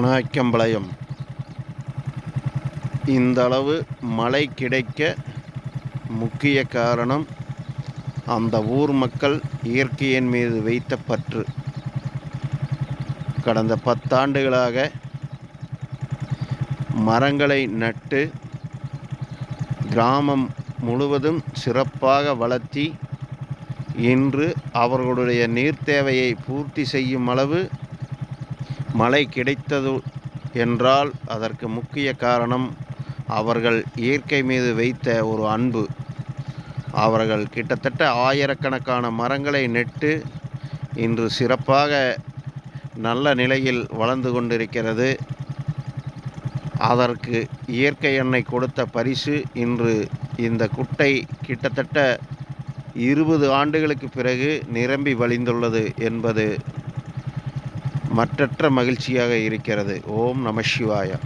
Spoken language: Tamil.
நாய்க்கம்பாளையம் இந்த அளவு மழை கிடைக்க முக்கிய காரணம் அந்த ஊர் மக்கள் இயற்கையின் மீது வைத்த பற்று. கடந்த பத்தாண்டுகளாக மரங்களை நட்டு கிராமம் முழுவதும் சிறப்பாக வளர்த்தி இன்று அவர்களுடைய நீர் தேவையை பூர்த்தி செய்யும் அளவு மழை கிடைத்தது என்றால் அதற்கு முக்கிய காரணம் அவர்கள் இயற்கை மீது வைத்த ஒரு அன்பு. அவர்கள் கிட்டத்தட்ட ஆயிரக்கணக்கான மரங்களை நெட்டு இன்று சிறப்பாக நல்ல நிலையில் வளர்ந்து கொண்டிருக்கிறது. அதற்கு இயற்கை எண்ணெய் கொடுத்த பரிசு இன்று இந்த குட்டை கிட்டத்தட்ட இருபது ஆண்டுகளுக்கு பிறகு நிரம்பி வழிந்துள்ளது என்பது மற்றற்ற மகிழ்ச்சியாக இருக்கிறது. ஓம் நம சிவாயா.